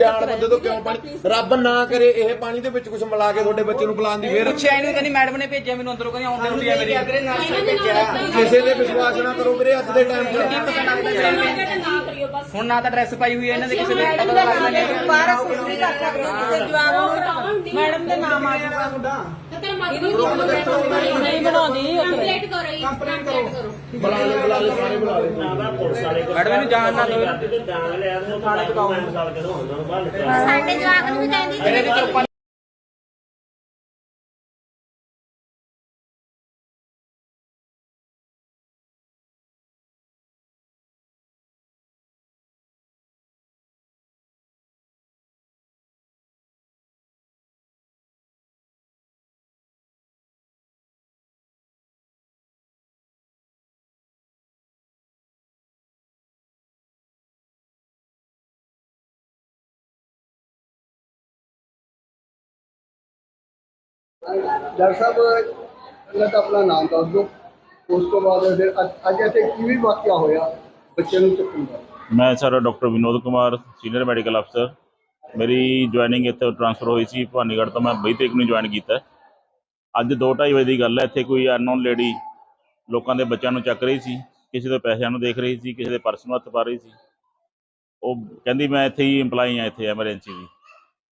ਜਾਣ ਤੋਂ ਕਿਉਂ ਪਾਣੀ ਰੱਬ ਨਾ ਕਰੇ ਇਹ ਪਾਣੀ ਦੇ ਵਿੱਚ ਕੁਝ ਮਿਲਾ ਕੇ ਤੁਹਾਡੇ ਬੱਚੇ ਨੂੰ ਪਿਲਾਉਣ ਦੀ ਫੇਰ ਪੁੱਛਿਆ ਇਹਨੂੰ ਕਹਿੰਦੀ ਮੈਡਮ ਨੇ ਭੇਜਿਆ ਮੈਨੂੰ ਅੰਦਰੋਂ ਕਹਿੰਦੀ ਆਉਣ ਡਿਊਟੀ ਆ ਮੇਰੀ ਕਿਸੇ ਦੇ ਵਿਸ਼ਵਾਸ ਨਾ ਕਰੋ ਵੀਰੇ ਅੱਜ ਦੇ ਟਾਈਮ 'ਚ ਹੁਣ ਨਾ ਤਾਂ ਡਰੈਸ ਪਾਈ ਹੋਈ ਹੈ ਇਹਨਾਂ ਦੇ ਕਿਸੇ ਦੇ ਪਤਾ ਤਾਂ ਲੱਗਦਾ ਨਹੀਂ ਬਾਹਰ ਕੁਝ ਨਹੀਂ ਕਰ ਸਕਦੇ ਕਿਸੇ ਜਵਾਬ ਨੂੰ ਮੈਡਮ ਦੇ ਨਾਮ ਆ ਜਾਊਗਾ ਨਹੀਂ ਬਣਾਉਂਦੀ ਕੰਪਲੀਟ ਕਰੋ ਜੀ ਕੰਪਲੀਟ ਕਰੋ ਬੁਲਾ ਲੈ ਬੁਲਾ ਲੈ ਸਾਰੇ ਬੁਲਾ ਲੈ ਮੈਡਮ ਇਹਨੂੰ ਜਾਣ ਨਾ ਦਿਓ ਸਾਡੇ ਜਵਾਕ ਨੂੰ ਵੀ ਕਹਿੰਦੀ ਇਹਨੇ ਡਾਕਟਰ ਸਾਹਿਬ, ਪਹਿਲਾਂ ਤਾਂ ਆਪਣਾ ਨਾਮ ਦੱਸ ਦਿਓ, ਉਸ ਤੋਂ ਬਾਅਦ ਫਿਰ ਅੱਜ- ਅੱਜ ਇੱਥੇ ਕਿਵੇਂ ਵਾਕਿਆ ਹੋਇਆ ਬੱਚੇ ਨੂੰ ਚੱਕਣ ਦਾ? ਮੈਂ sir doctor Vinod Kumar senior medical ਅਫਸਰ ਮੇਰੀ ਜੁਆਇਨਿੰਗ ਇੱਥੇ ਟ੍ਰਾਂਸਫਰ ਹੋਈ ਸੀ ਭਵਾਨੀਗੜ੍ਹ ਤੋਂ, ਮੈਂ 22 ਤਰੀਕ ਨੂੰ ਜੁਆਇਨ ਕੀਤਾ। ਹੈ। ਅੱਜ 2:30 ਵਜੇ ਦੀ ਗੱਲ ਹੈ, ਇੱਥੇ ਕੋਈ ਅਨਨੋਨ ਲੇਡੀ ਲੋਕਾਂ ਦੇ ਬੱਚਿਆਂ ਨੂੰ ਚੱਕ ਰਹੀ ਸੀ, ਕਿਸੇ ਦੇ ਪੈਸਿਆਂ ਨੂੰ ਦੇਖ ਰਹੀ ਸੀ, ਕਿਸੇ ਦੇ ਪਰਸ ਨੂੰ ਹੱਥ ਪਾ ਰਹੀ ਸੀ। ਉਹ ਕਹਿੰਦੀ, ਮੈਂ ਇੱਥੇ ਹੀ EMPLOYE ਹਾਂ, ਇੱਥੇ ਐਮਰਜੈਂਸੀ ਦੀ।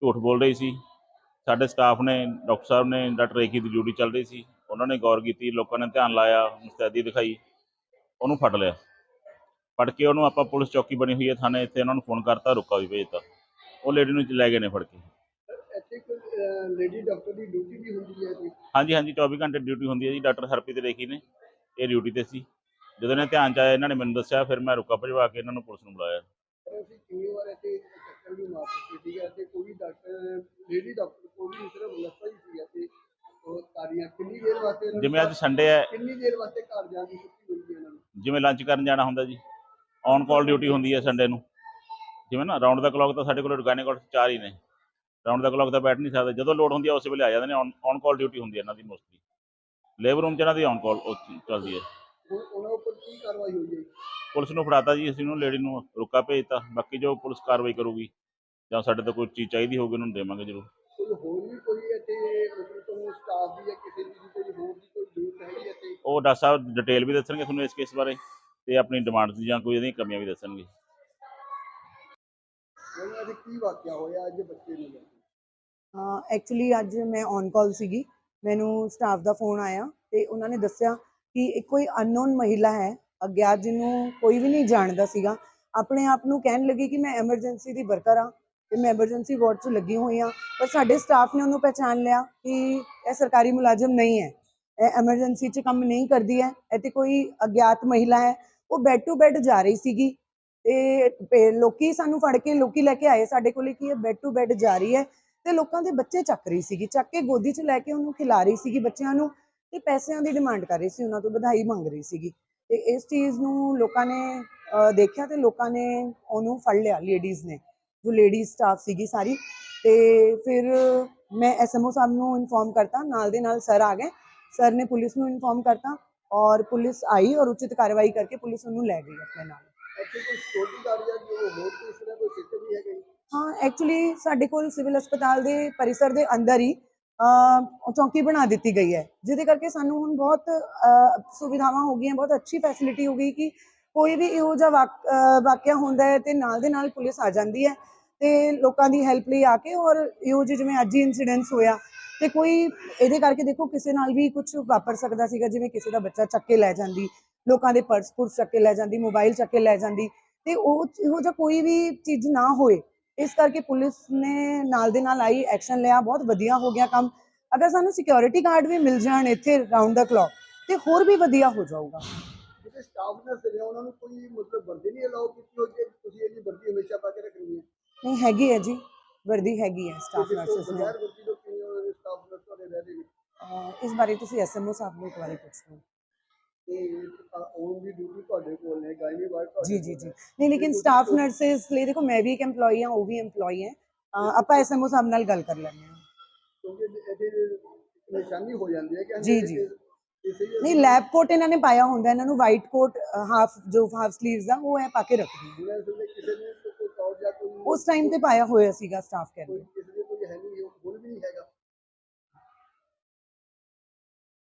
ਝੂਠ ਬੋਲ ਰਹੀ ਸੀ। ਸਾਡੇ ਸਟਾਫ ਨੇ ਡਾਕਟਰ ਸਾਹਿਬ ਨੇ ਡਾਕਟਰ ਰੇਖੀ ਦੀ ਡਿਊਟੀ ਚੱਲ ਰਹੀ ਸੀ। ਉਹਨਾਂ ਨੇ ਗੌਰ ਕੀਤੀ ਲੋਕਾਂ ਨੇ ਧਿਆਨ ਲਾਇਆ ਮੁਸਤੈਦੀ ਦਿਖਾਈ ਉਹਨੂੰ ਫੜ ਲਿਆ। ਫੜ ਕੇ ਉਹਨੂੰ ਆਪਾਂ ਪੁਲਿਸ ਚੌਕੀ ਬਣੀ ਹੋਈ ਹੈ ਥਾਣੇ ਇੱਥੇ ਉਹਨਾਂ ਨੂੰ ਫੋਨ ਕਰਤਾ ਰੁਕਾ ਵੀ ਭੇਜਤਾ। ਉਹ ਲੇਡੀ ਨੂੰ ਲੈ ਗਏ ਨੇ ਫੜ ਕੇ। ਇੱਥੇ ਇੱਕ ਲੇਡੀ ਡਾਕਟਰ ਦੀ ਡਿਊਟੀ ਵੀ ਹੁੰਦੀ ਹੈ ਜੀ? ਹਾਂਜੀ ਹਾਂਜੀ 24 ਘੰਟੇ ਡਿਊਟੀ ਹੁੰਦੀ ਹੈ ਜੀ। ਡਾਕਟਰ ਹਰਪ੍ਰੀਤ ਰੇਖੀ ਨੇ ਇਹ ਡਿਊਟੀ ਤੇ ਸੀ। ਜਦੋਂ ਇਹਨਾਂ ਧਿਆਨ ਚ ਆਇਆ ਇਹਨਾਂ ਨੇ ਮੈਨੂੰ ਦੱਸਿਆ ਫਿਰ ਮੈਂ ਰੁਕਾ ਭਜਵਾ ਕੇ ਇਹਨਾਂ ਨੂੰ ਪੁਲਿਸ ਨੂੰ ਬੁਲਾਇਆ। ਅਸੀਂ ਕਿੰਨੀ ਵਾਰ ਇੱਥੇ ਚੱਕਰ ਵੀ ਮਾਰ ਚੁੱਕੇ ਸੀਗੇ। ਇੱਥੇ ਕੋਈ ਡਾਕਟਰ ਲੇਡੀ ਡਾਕਟਰ ਕੋਈ ਵੀ ਸਿਰਫ ਲੱਸਾ ਹੀ ਸੀ ਇੱਥੇ ਉਹ ਸਾਰੀਆਂ ਕਿੰਨੀ ਦੇਰ ਵਾਸਤੇ ਇਹਨਾਂ ਨੂੰ ਜਿਵੇਂ ਅੱਜ ਸੰਡੇ ਹੈ। ਕਿੰਨੀ ਦੇਰ ਵਾਸਤੇ ਘਰ ਜਾਣ ਦੀ ਛੁੱਟੀ ਮਿਲਦੀ ਹੈ ਇਹਨਾਂ ਨੂੰ? ਜਿਵੇਂ ਲੰਚ ਕਰਨ ਜਾਣਾ ਹੁੰਦਾ ਜੀ। ਔਨ ਕਾਲ ਡਿਊਟੀ ਹੁੰਦੀ ਹੈ ਸੰਡੇ ਨੂੰ। ਜਿਵੇਂ ਨਾ ਰਾਉਂਡ ਦਾ ਕਲੌਕ ਤਾਂ ਸਾਡੇ ਕੋਲ ਗਾਇਨੇਕੋਟ ਚਾਰ ਹੀ ਨੇ। ਰਾਉਂਡ ਦਾ ਕਲੌਕ ਤਾਂ ਬੈਠ ਨਹੀਂ ਸਕਦੇ। ਜਦੋਂ ਲੋਡ ਹੁੰਦੀ ਹੈ ਉਸੇ ਵੇਲੇ ਆ ਜਾਂਦੇ ਨੇ। ਔਨ ਕਾਲ ਡਿਊਟੀ ਹੁੰਦੀ ਹੈ ਇਹਨਾਂ ਦੀ ਮੋਸਟਲੀ ਲੇਬਰ ਰੂਮ ਚ ਇਹਨਾਂ ਦੀ ਔਨ ਕਾਲ ਚੱਲਦੀ ਹੈ। ਹੁਣ ਉਹਨਾਂ ਉੱਪਰ ਕੀ ਕਾਰਵਾਈ ਹੋਈ ਹੈ ਪੁਲਿਸ ਨੂੰ ਫੜਾਤਾ ਜੀ ਅਸੀਂ ਉਹਨੂੰ ਲੇਡੀ ਨੂੰ ਰੁਕਾ ਭੇਜਤਾ। ਬਾਕੀ ਜੋ ਪੁਲਿਸ ਕਾਰਵਾਈ ਕਰੂਗੀ ਜਾਂ ਸਾਡੇ ਤੋਂ ਕੋਈ ਚੀਜ਼ ਚਾਹੀਦੀ ਹੋਊਗੀ ਉਹਨੂੰ ਦੇਵਾਂਗੇ ਜ਼ਰੂਰ। ਕੋਈ ਹੋਰ ਵੀ ਕੋਈ ਇੱਥੇ ਮਤਲਬ ਤੁਹਾਨੂੰ ਸਟਾਫ ਦੀ ਜਾਂ ਕਿਸੇ ਦੀ ਕੋਈ ਹੋਰ ਦੀ ਕੋਈ ਜ਼ਰੂਰਤ ਹੈਗੀ ਇੱਥੇ? ਉਹ ਡਾਕਟਰ ਸਾਹਿਬ ਡਿਟੇਲ ਵੀ ਦੱਸਣਗੇ ਤੁਹਾਨੂੰ ਇਸ ਕੇਸ ਬਾਰੇ ਤੇ ਆਪਣੀ ਡਿਮਾਂਡਸ ਜਾਂ ਕੋਈ ਇਹਦੀਆਂ ਕਮੀਆਂ ਵੀ ਦੱਸਣਗੇ। ਉਹਨਾਂ ਇੱਥੇ ਕੀ ਵਾਕਿਆ ਹੋਇਆ? ਅੱਜ ਬੱਚੇ ਨੂੰ ਲੈ ਕੇ। ਐਕਚੁਅਲੀ ਅੱਜ ਮੈਂ ਔਨ ਕਾਲ ਸੀਗੀ। ਮੈਨੂੰ ਸਟਾਫ ਦਾ ਫੋਨ ਆਇਆ ਤੇ ਉਹਨਾਂ ਨੇ ਦੱਸਿਆ ਕਿ ਇੱਕ ਕੋਈ ਅਨਨੋਨ ਮਹਿਲਾ ਹੈ ਅਗਿਆਤ ਜਿਹਨੂੰ ਕੋਈ ਵੀ ਨਹੀਂ ਜਾਣਦਾ ਸੀਗਾ। ਆਪਣੇ ਆਪ ਨੂੰ ਕਹਿਣ ਲੱਗੀ ਕਿ ਮੈਂ ਐਮਰਜੈਂਸੀ ਦੀ ਵਰਕਰ ਹਾਂ। ਤੇ ਮੈਂ ਐਮਰਜੈਂਸੀ ਵਾਰਡ 'ਚ ਲੱਗੀ ਹੋਈ ਹਾਂ, ਪਰ ਸਾਡੇ ਸਟਾਫ ਨੇ ਉਹਨੂੰ ਪਹਿਚਾਨ ਲਿਆ ਕਿ ਇਹ ਸਰਕਾਰੀ ਮੁਲਾਜ਼ਮ ਨਹੀਂ ਹੈ। ਇਹ ਐਮਰਜੈਂਸੀ 'ਚ ਕੰਮ ਨਹੀਂ ਕਰਦੀ ਹੈ, ਇਹ ਤੇ ਕੋਈ ਅਗਿਆਤ ਮਹਿਲਾ ਹੈ। ਉਹ ਬੈੱਡ ਟੂ ਬੈੱਡ ਜਾ ਰਹੀ ਸੀਗੀ ਤੇ ਲੋਕੀ ਸਾਨੂੰ ਫੜ ਕੇ ਲੋਕੀ ਲੈ ਕੇ ਆਏ ਸਾਡੇ ਕੋਲੇ ਕਿ ਇਹ ਬੈੱਡ ਟੂ ਬੈੱਡ ਜਾ ਰਹੀ ਹੈ ਤੇ ਲੋਕਾਂ ਦੇ ਬੱਚੇ ਚੱਕ ਰਹੀ ਸੀਗੀ, ਚੱਕ ਕੇ ਗੋਦੀ 'ਚ ਲੈ ਕੇ ਉਹਨੂੰ ਖਿਲਾ ਰਹੀ ਸੀਗੀ ਬੱਚਿਆਂ ਨੂੰ ਤੇ ਪੈਸਿਆਂ ਦੀ ਡਿਮਾਂਡ ਕਰ ਰਹੀ ਸੀ, ਉਹਨਾਂ ਤੋਂ ਵਧਾਈ ਮੰਗ ਰਹੀ ਸੀਗੀ। ਤੇ ਇਸ ਚੀਜ਼ ਨੂੰ ਲੋਕਾਂ ਨੇ ਦੇਖਿਆ ਤੇ ਲੋਕਾਂ ਨੇ ਉਹਨੂੰ ਫੜ ਲਿਆ ਲੇਡੀਜ਼ ਨੇ। ਜੋ ਲੇਡੀ ਸਟਾਫ ਸੀਗੀ ਸਾਰੀ। ਤੇ ਫਿਰ ਮੈਂ ਐਸਐਮਓ ਸਾਹਿਬ ਨੂੰ ਇਨਫੋਰਮ ਕਰਤਾ ਨਾਲ ਦੇ ਨਾਲ ਸਰ ਆ ਗਏ। ਸਰ ਨੇ ਪੁਲਿਸ ਨੂੰ ਇਨਫੋਰਮ ਕਰਤਾ ਔਰ ਪੁਲਿਸ ਆਈ ਔਰ ਉਚਿਤ ਕਾਰਵਾਈ ਕਰਕੇ ਪੁਲਿਸ ਉਹਨੂੰ ਲੈ ਗਈ ਆਪਣੇ ਨਾਲ। ਹਾਂ ਐਕਚੁਅਲੀ ਸਾਡੇ ਕੋਲ ਸਿਵਲ ਹਸਪਤਾਲ ਦੇ ਪਰਿਸਰ ਦੇ ਅੰਦਰ ਹੀ ਚੌਂਕੀ ਬਣਾ ਦਿੱਤੀ ਗਈ ਹੈ। ਜਿਹਦੇ ਕਰਕੇ ਸਾਨੂੰ ਹੁਣ ਬਹੁਤ ਸੁਵਿਧਾਵਾਂ ਹੋ ਗਈਆਂ ਬਹੁਤ ਅੱਛੀ ਫੈਸਿਲਿਟੀ ਹੋ ਗਈ ਕਿ ਕੋਈ ਵੀ ਇਹੋ ਜਿਹਾ ਵਾਕ- ਵਾਕਿਆ ਹੁੰਦਾ ਹੈ ਤੇ ਨਾਲ ਦੇ ਨਾਲ ਪੁਲਿਸ ਆ ਜਾਂਦੀ ਹੈ ਤੇ ਲੋਕਾਂ ਦੀ ਹੈਲਪ ਲਈ ਆ ਕੇ ਔਰ ਇਹੋ ਜਿਹੇ ਜਿਵੇਂ ਅੱਜ ਹੀ ਇਨਸੀਡੈਂਟਸ ਹੋਇਆ ਤੇ ਕੋਈ ਇਹਦੇ ਕਰਕੇ ਦੇਖੋ ਕਿਸੇ ਨਾਲ ਵੀ ਕੁਝ ਵਾਪਰ ਸਕਦਾ ਸੀਗਾ, ਜਿਵੇਂ ਕਿਸੇ ਦਾ ਬੱਚਾ ਚੱਕ ਕੇ ਲੈ ਜਾਂਦੀ, ਲੋਕਾਂ ਦੇ ਪਰਸ ਪੁਰਸ ਚੱਕ ਕੇ ਲੈ ਜਾਂਦੀ ਮੋਬਾਈਲ ਚੱਕ ਕੇ ਲੈ ਜਾਂਦੀ ਤੇ ਉਹ ਇਹੋ ਜਿਹਾ ਕੋਈ ਵੀ ਚੀਜ਼ ਨਾ ਹੋਏ, ਇਸ ਕਰਕੇ ਪੁਲਿਸ ਨੇ ਨਾਲ ਦੇ ਨਾਲ ਆਈ ਐਕਸ਼ਨ ਲਿਆ, ਬਹੁਤ ਵਧੀਆ ਹੋ ਗਿਆ ਕੰਮ। ਅਗਰ ਸਾਨੂੰ ਸਿਕਿਉਰਿਟੀ ਗਾਰਡ ਵੀ ਮਿਲ ਜਾਣ ਇੱਥੇ ਰਾਉਂਡ ਦਾ ਕਲੌਕ ਤੇ ਹੋਰ ਵੀ ਵਧੀਆ ਹੋ ਜਾਊਗਾ। ਜਿਹੜੇ ਸਟਾਫ ਨਰਸ ਨੇ ਉਹਨਾਂ ਨੂੰ ਕੋਈ ਮਤਲਬ ਵਰਦੀ ਨਹੀਂ ਅਲਾਉ ਕੀਤੀ ਹੋ ਕਿ ਤੁਸੀਂ ਇਹਦੀ ਵਰਦੀ ਹਮੇਸ਼ਾ ਪਾ ਕੇ ਰੱਖਣੀ ਹੈ? ਨਹੀਂ ਹੈਗੀ ਹੈ ਜੀ ਵਰਦੀ ਹੈਗੀ ਹੈ ਸਟਾਫ ਕਿਸੇ ਤੋਂ ਨਰਸਸ ਨੇ ਬਗੈਰ ਵਰਦੀ ਤੋਂ ਕਿਵੇਂ ਉਹਨਾਂ ਦੇ ਸਟਾਫ ਨਰਸ ਤੁਹਾਡੇ ਰਹਿ ਰਹੇ ਨੇ ਅਹ ਇਸ ਬਾਰੇ ਤੁਸੀਂ ਐਸਐਮਓ ਸਾਹਿਬ ਨੂੰ ਇੱਕ ਵਾਰੀ ਪੁੱਛ ਲਓ ਤੇ ਉਹ ਵੀ ਡਿਊਟੀ ਤੁਹਾਡੇ ਕੋਲ ਨੇ ਗਾਇਨੀ ਵਾਰਡ ਤੁਹਾਡੇ ਜੀ ਜੀ ਕੋਲ ਜੀ ਹੈ। ਨਹੀਂ ਲੇਕਿਨ ਸਟਾਫ ਨਰਸਸ ਲਈ ਦੇਖੋ ਮੈਂ ਵੀ ਇੱਕ EMPLOYE ਹਾਂ ਉਹ ਵੀ EMPLOYE ਹੈ ਅਹ ਆਪਾਂ ਐਸਐਮਓ ਸਾਹਿਬ ਨਾਲ ਗੱਲ ਕਰ ਲੈਂਦੇ ਹਾਂ ਕਿਉਂਕਿ ਇਹਦੇ ਨਿਸ਼ਾਨੀ ਹੋ ਜਾਂਦੀ ਹੈ ਕਿ ਜੀ, ਜੀ। ਨਹੀਂ ਲੈਬ ਕੋਟ ਇਹਨਾਂ ਨੇ ਪਾਇਆ ਹੁੰਦਾ ਇਹਨਾਂ ਨੂੰ ਵਾਈਟ ਕੋਟ ਹਾਫ ਜੋ ਹਾਫ ਸਲੀਵਸ ਦਾ ਉਹ ਹੈ ਪਾ ਕੇ ਰੱਖਦੇ ਕੋਈ ਜਾਂ ਕੋਈ ਉਸ ਟਾਈਮ ਤੇ ਪਾਇਆ ਹੋਇਆ ਸੀਗਾ ਸਟਾਫ ਕਹਿੰਦੇ। ਕਿਸੇ ਦੇ ਕੋਈ ਹੈ ਨਹੀਂ ਉਹ ਹੁਣ ਵੀ ਨਹੀਂ ਹੈਗਾ।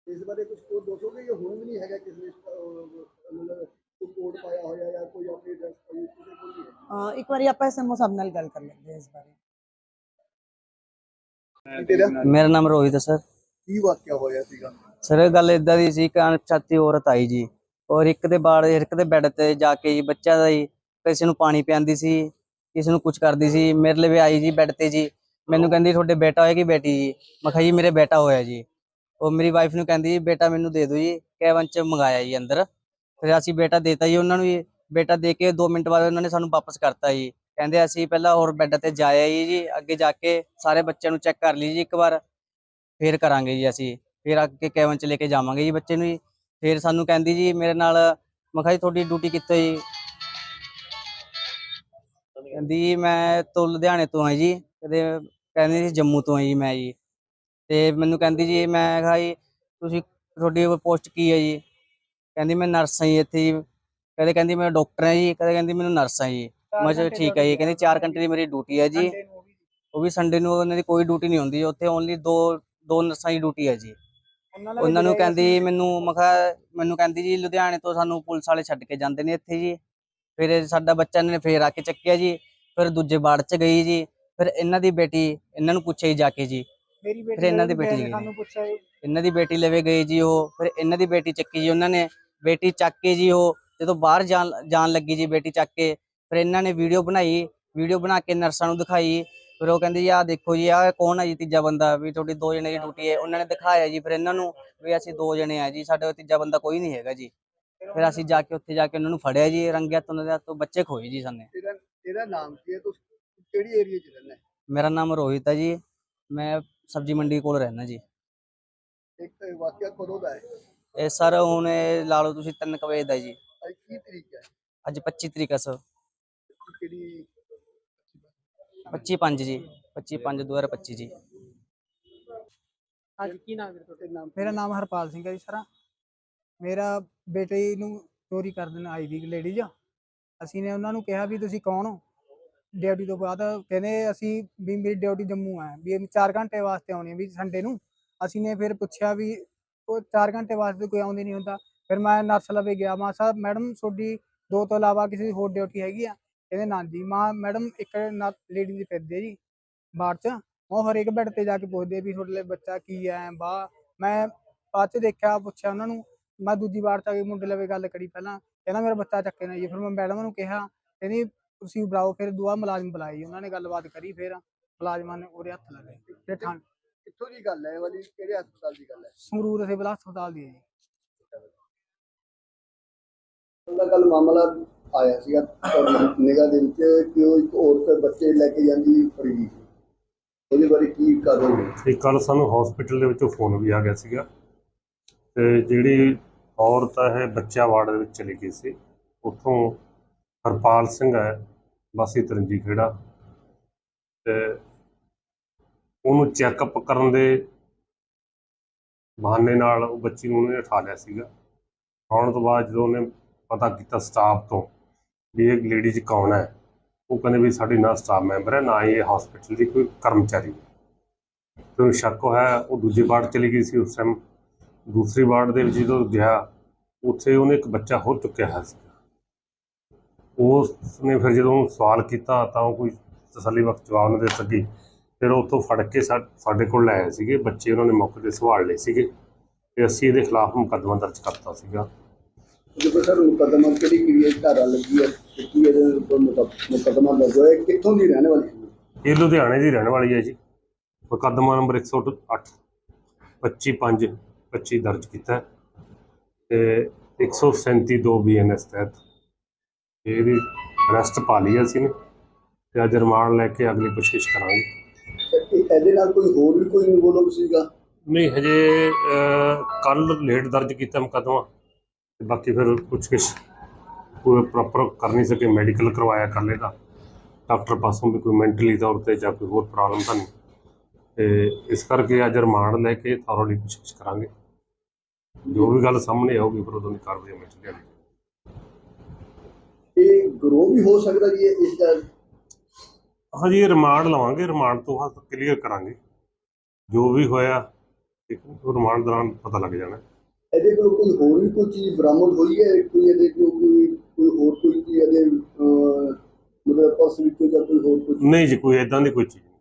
ਇਸ ਬਾਰੇ ਕੁਝ ਕੋ ਦੱਸੋਗੇ ਕਿ ਹੁਣ ਵੀ ਨਹੀਂ ਹੈਗਾ ਕਿਸੇ ਨੇ ਕੋਈ ਕੋਡ ਪਾਇਆ ਹੋਇਆ ਜਾਂ ਕੋਈ ਆਪਣੀ ਡਰੈਸ ਪਾਈ ਕਿਸੇ ਕੋਲ ਨਹੀਂ ਹੈ? ਅਹ ਇੱਕ ਵਾਰੀ ਆਪਾਂ ਐਸਐਮਓ ਸਾਹਿਬ ਨਾਲ ਗੱਲ ਕਰ ਲੈਂਦੇ ਹਾਂ ਇਸ ਬਾਰੇ। ਮੇਰਾ ਨਾਮ ਰੋਹਿਤ ਹੈ ਸਰ। ਕੀ ਵਾਕਿਆ ਹੋਇਆ ਸੀਗਾ? ਸਰ, ਇਹ ਗੱਲ ਇਦਾਂ ਦੀ ਸੀ ਕਿ ਅਣਪਛਾਤੀ ਔਰਤ ਆਈ ਜੀ, ਔਰ ਇੱਕ ਦੇ ਬਾੜ ਇੱਕ ਦੇ ਬੈੱਡ ਤੇ ਜਾ ਕੇ ਜੀ ਬੱਚਾ ਦਾ ਜੀ ਕਿਸੇ ਨੂੰ ਪਾਣੀ ਪਿਆਉਂਦੀ ਸੀ, ਕਿਸੇ ਨੂੰ ਕੁਝ ਕਰਦੀ ਸੀ, ਮੇਰੇ ਲਈ ਵੀ ਆਈ ਜੀ ਬੈੱਡ ਤੇ ਜੀ, ਮੈਨੂੰ ਕਹਿੰਦੀ ਤੁਹਾਡੇ ਬੇਟਾ ਹੋਇਆ ਕਿ ਬੇਟੀ ਜੀ? ਮੈਂ ਕਿਹਾ ਜੀ, ਮੇਰੇ ਬੇਟਾ ਹੋਇਆ ਜੀ। ਉਹ ਮੇਰੀ ਵਾਈਫ ਨੂੰ ਕਹਿੰਦੀ ਜੀ ਬੇਟਾ ਮੈਨੂੰ ਦੇ ਦਿਓ ਜੀ ਕੈਬਨ ਚ ਮੰਗਾਇਆ ਜੀ ਅੰਦਰ। ਫਿਰ ਅਸੀਂ ਬੇਟਾ ਦੇਤਾ ਜੀ, ਉਹਨਾਂ ਨੂੰ ਜੀ, ਬੇਟਾ ਦੇ ਕੇ 2 ਮਿੰਟ ਬਾਅਦ ਉਹਨਾਂ ਨੇ ਸਾਨੂੰ ਵਾਪਸ ਕਰਤਾ ਜੀ। ਕਹਿੰਦੇ ਅਸੀਂ ਪਹਿਲਾਂ ਹੋਰ ਬੈੱਡ ਤੇ ਜਾਇਆ ਜੀ ਜੀ, ਅੱਗੇ ਜਾ ਕੇ ਸਾਰੇ ਬੱਚਿਆਂ ਨੂੰ ਚੈੱਕ ਕਰ ਲਈ ਜੀ, ਇੱਕ ਵਾਰ ਫੇਰ ਕਰਾਂਗੇ ਜੀ ਅਸੀਂ। ਫਿਰ ਅੱਗੇ ਕੈਬਨ ਚ ਲੈ ਕੇ ਜਾਵਾਂਗੇ ਜੀ ਬੱਚੇ ਨੂੰ ਜੀ। ਫਿਰ ਸਾਨੂੰ ਕਹਿੰਦੀ ਜੀ ਮੇਰੇ ਨਾਲ ਮੈਂ ਕਿਹਾ ਜੀ ਤੁਹਾਡੀ ਡਿਊਟੀ ਕਿੱਥੇ ਜੀ? ਕਹਿੰਦੀ ਜੀ ਮੈਂ ਤੋਂ ਲੁਧਿਆਣੇ ਤੋਂ ਆ ਜੀ। ਕਦੇ ਕਹਿੰਦੀ ਸੀ ਜੰਮੂ ਤੋਂ ਆ ਜੀ ਮੈਂ ਜੀ। ਤੇ ਮੈਨੂੰ ਕਹਿੰਦੀ ਜੀ ਮੈਂ ਕਿਹਾ ਜੀ ਤੁਸੀਂ ਤੁਹਾਡੀ ਪੋਸਟ ਕੀ ਹੈ ਜੀ? ਕਹਿੰਦੀ ਮੈਂ ਨਰਸ ਹਾਂ ਜੀ ਇੱਥੇ ਜੀ। ਕਦੇ ਕਹਿੰਦੀ ਮੈਂ ਡਾਕਟਰ ਹਾਂ ਜੀ। ਕਦੇ ਕਹਿੰਦੀ ਮੈਨੂੰ ਨਰਸ ਹਾਂ ਜੀ। ਮੈਂ ਕਿਹਾ ਠੀਕ ਹੈ ਜੀ। ਕਹਿੰਦੀ 4 ਘੰਟੇ ਦੀ ਮੇਰੀ ਡਿਊਟੀ ਹੈ ਜੀ। ਉਹ ਵੀ ਸੰਡੇ ਨੂੰ ਉਹਨਾਂ ਦੀ ਕੋਈ ਡਿਊਟੀ ਨਹੀਂ ਹੁੰਦੀ। ਉੱਥੇ ਓਨਲੀ ਦੋ ਦੋ ਨਰਸਾਂ ਦੀ ਡਿਊਟੀ ਹੈ ਜੀ। ਉਹਨਾਂ ਨੂੰ ਕਹਿੰਦੀ ਮੈਨੂੰ ਮੈਂ ਕਿਹਾ ਮੈਨੂੰ ਕਹਿੰਦੀ ਜੀ ਲੁਧਿਆਣੇ ਤੋਂ ਸਾਨੂੰ ਪੁਲਿਸ ਵਾਲੇ ਛੱਡ ਕੇ ਜਾਂਦੇ ਨੇ ਇੱਥੇ ਜੀ। ਫਿਰ ਸਾਡਾ ਬੱਚਾ ਨੇ ਫੇਰ ਆ ਕੇ ਚੱਕਿਆ ਜੀ। ਫਿਰ ਦੂਜੇ ਬਾੜ ਚ ਗਈ ਜੀ। ਫਿਰ ਇਹਨਾਂ ਦੀ ਬੇਟੀ ਇਹਨਾਂ ਨੂੰ ਪੁੱਛਿਆ ਜੀ ਜਾ ਕੇ ਜੀ। ਮੇਰੀ ਬੇਟੀ ਫਿਰ ਇਹਨਾਂ ਦੀ ਬੇਟੀ ਗਈ। ਇਹਨਾਂ ਦੀ ਬੇਟੀ ਲਵੇ ਗਏ ਜੀ ਉਹ। ਫਿਰ ਇਹਨਾਂ ਦੀ ਬੇਟੀ ਚੱਕੀ ਜੀ ਉਹਨਾਂ ਨੇ। ਬੇਟੀ ਚੱਕ ਕੇ ਜੀ ਉਹ ਜਦੋਂ ਬਾਹਰ ਜਾਣ ਲੱਗੀ ਜੀ ਬੇਟੀ ਚੱਕ ਕੇ। ਫਿਰ ਇਹਨਾਂ ਨੇ ਵੀਡੀਓ ਬਣਾਈ। ਵੀਡੀਓ ਬਣਾ ਕੇ ਨਰਸਾਂ ਨੂੰ ਦਿਖਾਈ। ਫਿਰ ਉਹ ਕਹਿੰਦੇ ਜੀ ਆਹ ਦੇਖੋ ਜੀ ਆਹ ਕੌਣ ਹੈ ਜੀ ਤੀਜਾ ਬੰਦਾ? ਵੀ ਤੁਹਾਡੀ ਦੋ ਜਣੇ ਦੀ ਡਿਊਟੀ ਹੈ। ਉਹਨਾਂ ਨੇ ਦਿਖਾਇਆ ਜੀ ਫਿਰ ਇਹਨਾਂ ਨੂੰ ਵੀ ਅਸੀਂ ਦੋ ਜਣੇ ਆ ਜੀ ਸਾਡੇ ਤੀਜਾ ਬੰਦਾ ਕੋਈ ਨਹੀਂ ਹੈਗਾ ਜੀ। ਫਿਰ ਅਸੀਂ ਜਾ ਕੇ ਉੱਥੇ ਜਾ ਕੇ ਉਹਨਾਂ ਨੂੰ ਫੜਿਆ ਜੀ ਰੰਗਿਆ ਤੋਂ ਉਹਨਾਂ ਦੇ ਹੱਥੋਂ ਬੱਚੇ ਖੋਏ ਜੀ ਸਾਨੇ। ਤੇਰਾ ਤੇਰਾ ਨਾਮ ਕੀ ਹੈ? ਤੂੰ ਕਿਹੜੀ ਏਰੀਆ 'ਚ ਰਹਿੰਦਾ? ਮੇਰਾ ਨਾਮ ਰੋਹਿਤ ਹੈ ਜੀ। ਮੈਂ ਸਬਜ਼ੀ ਮੰਡੀ ਕੋਲ ਰਹਿਣਾ ਜੀ। ਇੱਕ ਵਾਕਿਆ ਕਦੋਂ ਦਾ ਹੈ? ਇਹ ਸਰ ਹੁਣ ਇਹ ਲਾ ਲਓ ਤੁਸੀਂ 3 ਵਜੇ ਦਾ ਜੀ। ਅੱਜ ਕੀ ਤਰੀਕ ਹੈ? ਅੱਜ 25 ਤਰੀਕ ਹੈ ਸਰ ਕਿਹੜੀ 25 5 ਜੀ 25 5 2025 ਜੀ। ਹਾਂਜੀ ਕੀ ਨਾਮ ਹੈ ਤੁਹਾਡਾ? ਨਾਮ ਮੇਰਾ ਨਾਮ ਹਰਪਾਲ ਸਿੰਘ ਹੈ ਜੀ ਸਰ। ਮੇਰਾ ਬੇਟੇ ਨੂੰ ਚੋਰੀ ਕਰ ਦੇਣ ਆਈ ਦੀ ਲੇਡੀਜ਼ ਅਸੀਂ ਨੇ ਉਹਨਾਂ ਨੂੰ ਕਿਹਾ ਵੀ ਤੁਸੀਂ ਕੌਣ ਹੋ? ਡਿਊਟੀ ਤੋਂ ਬਾਅਦ ਕਹਿੰਦੇ ਅਸੀਂ ਵੀ ਮੇਰੀ ਡਿਊਟੀ ਜੰਮੂ ਹੈ ਵੀ 4 ਘੰਟੇ ਵਾਸਤੇ ਆਉਣੀ ਹੈ ਵੀ ਸੰਡੇ ਨੂੰ। ਅਸੀਂ ਨੇ ਫਿਰ ਪੁੱਛਿਆ ਵੀ ਉਹ 4 ਘੰਟੇ ਵਾਸਤੇ ਕੋਈ ਆਉਂਦੀ ਨਹੀਂ ਹੁੰਦਾ। ਫਿਰ ਮੈਂ ਨਰਸ ਲਵੇ ਗਿਆ ਮਾਂ ਸਾਹਿਬ ਮੈਡਮ ਤੁਹਾਡੀ ਦੋ ਤੋਂ ਇਲਾਵਾ ਕਿਸੇ ਦੀ ਹੋਰ ਡਿਊਟੀ ਹੈਗੀ ਆ? ਕਹਿੰਦੇ ਨਾ ਜੀ ਮਾਂ ਮੈਡਮ ਇੱਕ ਲੇਡੀ ਦੀ ਫਿਰਦੇ ਜੀ ਬਾਅਦ ਚ। ਉਹ ਹਰੇਕ ਬੈੱਡ ਤੇ ਜਾ ਕੇ ਪੁੱਛਦੇ ਵੀ ਤੁਹਾਡੇ ਲਈ ਬੱਚਾ ਕੀ ਹੈ ਬਾ ਮੈਂ ਬਾਅਦ ਚ ਦੇਖਿਆ ਪੁੱਛਿਆ ਉਹਨਾਂ ਨੂੰ। ਮੈਂ ਦੂਜੀ ਵਾਰ ਤਾਂ ਮੁੰਡੇ ਲਵੇ ਗੱਲ ਕਰੀ ਪਹਿਲਾਂ। ਕਹਿੰਦਾ ਮੇਰਾ ਬੱਚਾ ਚੱਕੇ ਨਾ ਜੀ ਫਿਰ ਮੈਂ ਮੈਡਮ ਨੂੰ ਕਿਹਾ ਕਹਿੰਦੀ ਤੁਸੀਂ ਬੁਲਾਓ ਫਿਰ ਦੁਆ ਮੁਲਾਜ਼ਮ ਬੁਲਾਈ। ਉਹਨਾਂ ਨੇ ਗੱਲਬਾਤ ਕਰੀ ਫਿਰ। ਮੁਲਾਜ਼ਮਾਂ ਨੇ ਉਹਦੇ ਹੱਥ ਲਗਾਏ ਫਿਰ ਥਾਣ ਕਿੱਥੋਂ ਦੀ ਗੱਲ ਹੈ? ਇਹ ਵਾਲੀ ਕਿਹੜੇ ਹਸਪਤਾਲ ਦੀ ਗੱਲ ਹੈ? ਸੰਗਰੂਰ ਸਿਵਲ ਹਸਪਤਾਲ ਦੀ ਹੈ ਜੀ। ਉਹਦਾ ਕੱਲ ਮਾਮਲਾ ਆਇਆ ਸੀਗਾ ਨਿਗਾਹ ਦੇ ਵਿੱਚ ਕਿ ਉਹ ਇੱਕ ਔਰਤ ਬੱਚੇ ਲੈ ਕੇ ਜਾਂਦੀ ਫੜੀ ਗਈ ਸੀ ਉਹਦੇ ਬਾਰੇ ਕੀ ਕਾਰਵਾਈ ਹੋਈ? ਤੇ ਕੱਲ ਸਾਨੂੰ ਹਸਪੀਟਲ ਦੇ ਵਿੱਚੋਂ ਫੋਨ ਵੀ ਆ ਗਿਆ ਸੀਗਾ। ਤੇ ਜਿਹੜੀ ਔਰਤ ਹੈ, ਬੱਚਾ ਵਾਰਡ ਦੇ ਵਿੱਚ ਚਲੀ ਗਈ ਸੀ। ਉੱਥੋਂ ਹਰਪਾਲ ਸਿੰਘ ਹੈ, ਵਾਸੀ ਤਰੰਜੀ ਖੇੜਾ। ਤੇ ਉਹਨੂੰ ਚੈੱਕਅਪ ਕਰਨ ਦੇ ਬਹਾਨੇ ਨਾਲ ਉਹ ਬੱਚੀ ਨੂੰ ਉਹਨੇ ਉਠਾ ਲਿਆ ਸੀਗਾ। ਆਉਣ ਤੋਂ ਬਾਅਦ ਜਦੋਂ ਉਹਨੇ ਪਤਾ ਕੀਤਾ ਸਟਾਫ ਤੋਂ ਵੀ ਇਹ ਲੇਡੀਜ਼ ਕੌਣ ਹੈ? ਉਹ ਕਹਿੰਦੇ ਵੀ ਸਾਡੀ ਨਾ ਸਟਾਫ ਮੈਂਬਰ ਹੈ, ਨਾ ਹੀ ਇਹ ਹਸਪੀਟਲ ਦੀ ਕੋਈ ਕਰਮਚਾਰੀ। ਹੈ ਤੇ ਉਹਨੂੰ ਸ਼ੱਕ ਹੋਇਆ, ਉਹ ਦੂਜੇ ਵਾਰਡ ਚਲੀ ਗਈ ਸੀ ਉਸ ਟਾਈਮ ਦੂਸਰੀ ਵਾਰਡ ਦੇ ਵਿੱਚ ਜਦੋਂ ਗਿਆ, ਉੱਥੇ ਉਹਨੇ ਇੱਕ ਬੱਚਾ ਹੋ ਚੁੱਕਿਆ ਹੈ ਸੀ। ਉਸ ਨੇ ਫਿਰ ਜਦੋਂ ਸਵਾਲ ਕੀਤਾ ਤਾਂ ਉਹ ਕੋਈ ਤਸੱਲੀ ਵਕਤ ਜਵਾਬ ਨਹੀਂ ਦੇ ਸਕੀ। ਫਿਰ ਉੱਥੋਂ ਫੜ ਕੇ ਸਾ- ਸਾਡੇ ਕੋਲ ਲੈ ਆਏ ਸੀਗੇ। ਬੱਚੇ ਉਹਨਾਂ ਨੇ ਮੌਕੇ ਤੇ ਸਵਾਲ ਲਏ ਸੀਗੇ। ਤੇ ਅਸੀਂ ਇਹਦੇ ਖਿਲਾਫ ਮੁਕੱਦਮਾ ਦਰਜ ਕਰਤਾ ਸੀਗਾ। ਜਦੋਂ ਸਰ ਮੁਕੱਦਮਾ ਕਿਹੜੀ ਕਿਹੜੀ ਧਾਰਾ ਲੱਗੀ ਹੈ ਤੇ ਕੀ ਇਹਦੇ ਉੱਪਰ ਮੁਕੱਦ- ਮੁਕੱਦਮਾ ਦਰਜ ਹੋਇਆ ਇਹ ਕਿੱਥੋਂ ਦੀ ਰਹਿਣ ਵਾਲੀ ਸੀ ਇਹ ਲੁਧਿਆਣੇ ਦੀ ਰਹਿਣ ਵਾਲੀ ਹੈ ਜੀ। ਮੁਕੱਦਮਾ ਨੰਬਰ 108 25 5 25 ਦਰਜ ਕੀਤਾ ਹੈ। ਤੇ 137 2 ਬੀਐਨਐਸ ਤਹਿਤ ਇਹਦੀ ਅਰੈਸਟ ਪਾ ਲਈ ਅਸੀਂ ਨੇ ਤੇ ਅੱਜ ਰਿਮਾਂਡ ਲੈ ਕੇ ਅਗਲੀ ਪੁੱਛਗਿੱਛ ਕਰਾਂਗੇ। ਤੇ ਇਹ- ਇਹਦੇ ਨਾਲ ਕੋਈ ਹੋਰ ਵੀ ਕੋਈ ਇਨਵੋਲਵ ਸੀਗਾ? ਨਹੀਂ ਹਜੇ ਕੱਲ ਲੇਟ ਦਰਜ ਕੀਤਾ ਮੁਕੱਦਮਾ। ਤੇ ਬਾਕੀ ਫਿਰ ਪੁੱਛਗਿੱਛ ਪੂਰਾ ਪ੍ਰੋਪਰ ਕਰ ਨਹੀਂ ਸਕੇ ਮੈਡੀਕਲ ਕਰਵਾਇਆ ਕੱਲ੍ਹ ਦਾ ਡਾਕਟਰ ਪਾਸੋਂ ਵੀ ਕੋਈ ਮੈਂਟਲੀ ਤੌਰ ਤੇ ਜਾਂ ਕੋਈ ਹੋਰ ਪ੍ਰੋਬਲਮ ਤਾਂ ਨਹੀਂ। ਤੇ ਇਸ ਕਰਕੇ ਅੱਜ ਰਿਮਾਂਡ ਲੈ ਕੇ ਥੋਰਲੀ ਪੁੱਛਗਿੱਛ ਕਰਾਂਗੇ। ਜੋ ਵੀ ਗੱਲ ਸਾਹਮਣੇ ਆਊਗੀ ਫਿਰ ਉਦੋਂ ਦੀ ਕਾਰਵਾਈ ਅਮਲ ਚ ਲਿਆਂਦੀ ਇਹ ਗਰੋਹ ਵੀ ਹੋ ਸਕਦਾ ਜੀ ਇਸ ਦਾ? ਹਾਂਜੀ ਇਹ ਰਿਮਾਂਡ ਲਵਾਂਗੇ ਰਿਮਾਂਡ ਤੋਂ ਬਾਅਦ ਕਲੀਅਰ ਕਰਾਂਗੇ। ਜੋ ਵੀ ਹੋਇਆ ਉਹ ਰਿਮਾਂਡ ਦੌਰਾਨ ਪਤਾ ਲੱਗ ਜਾਣਾ। ਇਹਦੇ ਕੋਲ ਕੋਈ ਹੋਰ ਵੀ ਕੋਈ ਚੀਜ਼ ਬਰਾਮਦ ਹੋਈ ਹੈ? ਕੋਈ ਇਹਦੇ ਕੋਲ ਕੋਈ ਕੋਈ ਹੋਰ ਕੋਈ ਚੀਜ਼ ਇਹਦੇ ਅਹ, ਮਤਲਬ ਪਰਸ ਵਿੱਚੋਂ ਜਾਂ ਕੋਈ ਹੋਰ ਕੁਝ ਨਹੀਂ ਜੀ ਕੋਈ ਇਦਾਂ ਦੀ ਕੋਈ ਚੀਜ਼ ਨਹੀਂ